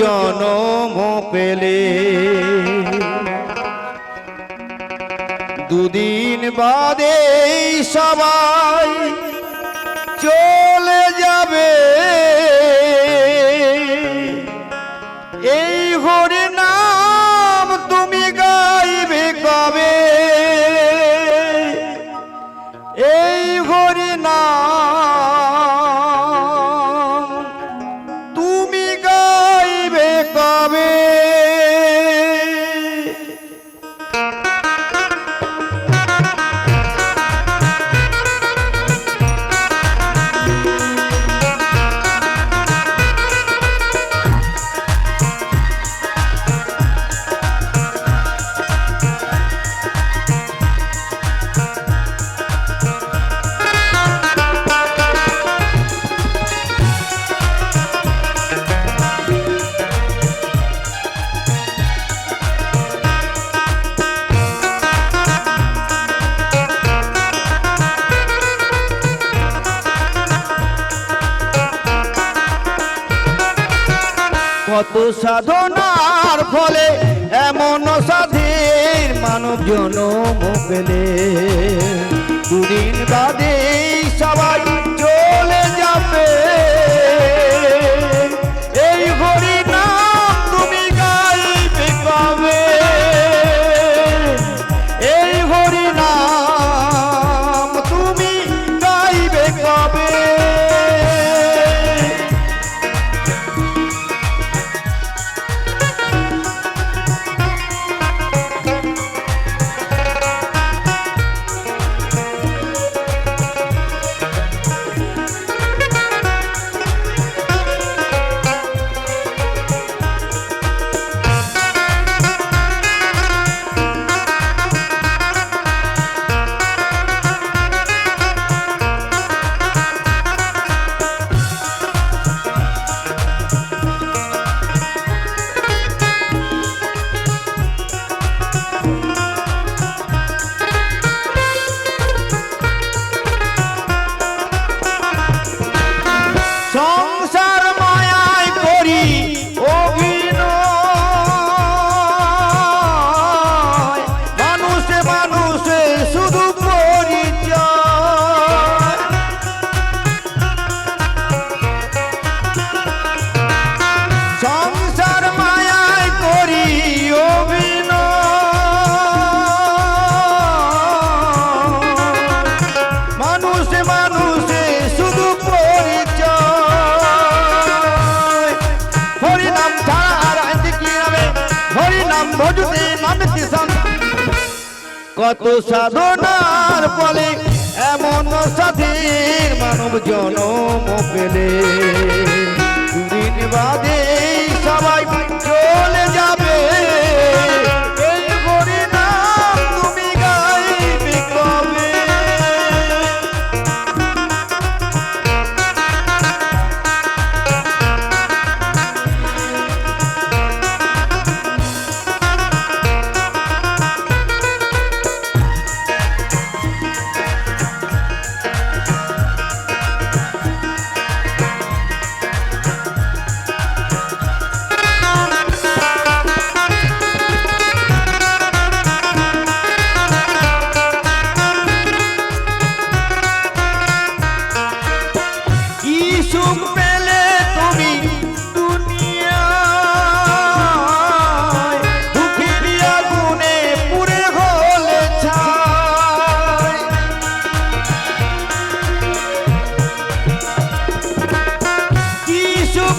জনম পেলে। দুদিন বাদে সবাই চলে যাবে। কত সাধনার ফলে এমন সাধীর মানব জনম পেলে দুদিন সবাই কত সাধনার বলে এমন স্বাধীন মানব জনম পেলে। দিন বাদে সবাই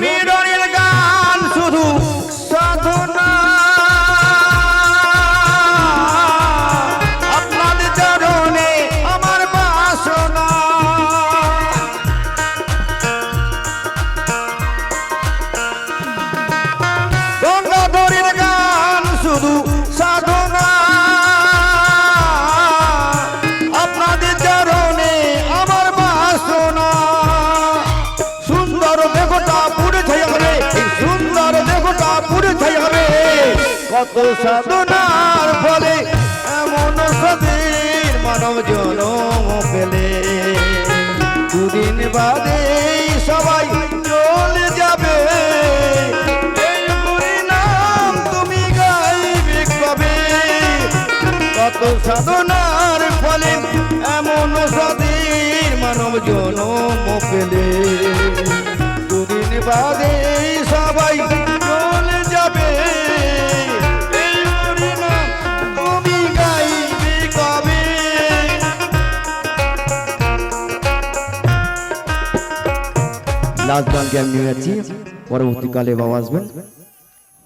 me don't কত সাধনার ফলে এমন সদীর মানব জনম পেলে। দুদিন বাদে সবাই চলে যাবে। হরিনাম তুমি গাইবে কবে? কত সাধনার ফলে এমন সদীর মানব জনম পেলে। দুদিন বাদে লাস্ট গানকে আমি নিয়ে যাচ্ছি পরবর্তীকালে বাবা আসবেন।